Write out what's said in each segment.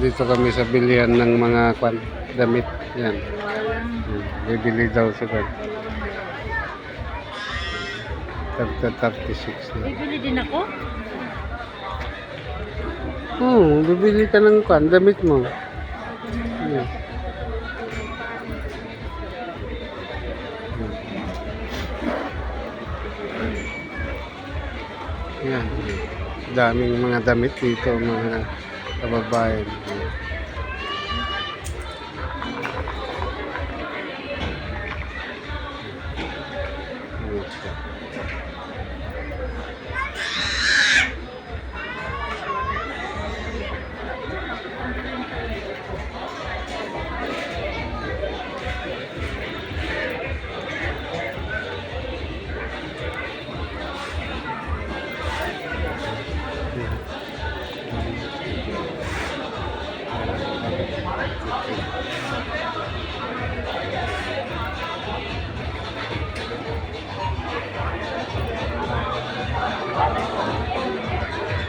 Dito kami sa bilihan ng mga kwan, damit. Yan. Hmm, Bibili daw si kwan. Tagta 36 na. Bibili din ako? Oo, bibili ka ng kwan, damit mo. Yan. Yan. Daming mga damit dito, mga bababae.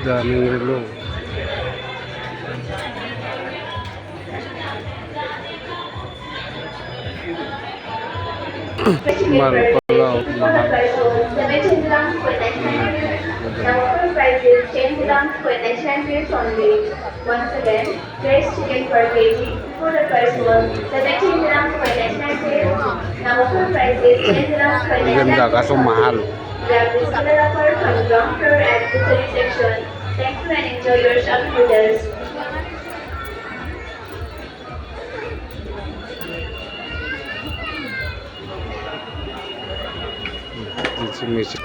daming gulong. Marupalaw, mahal. Number prices change around for ninety nine rates only. Once again, fresh chicken per kg for the price was 17 grams for ninety nine rates. Now offer prices 10 grams for national rates. Grab offer from ground floor at butchery section. Thank you and enjoy your shopping with us. Missy.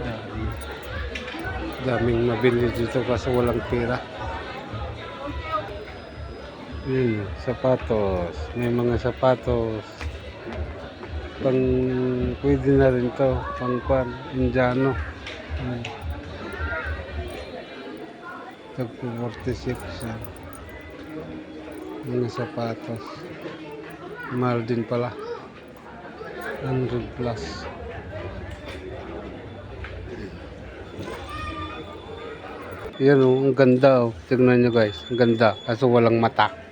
Dami. Daming mabili dito kasi walang pera. Yun, sapatos. May mga sapatos. Pang, pwede na rin to. Pang kwan, Indiano. Hmm. Tagpo 46 yan. Mga sapatos. Mahal din pala. 100 plus. Yan oh, ang ganda oh. Tingnan nyo guys, ang ganda. Kaso walang mata.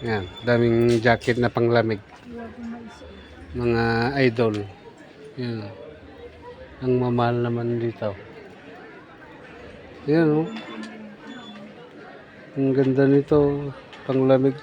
Yan, daming jacket na panglamig. Mga idol. Yan. Ang mamahal naman dito. Yan oh. Ang ganda nito. Panglamig.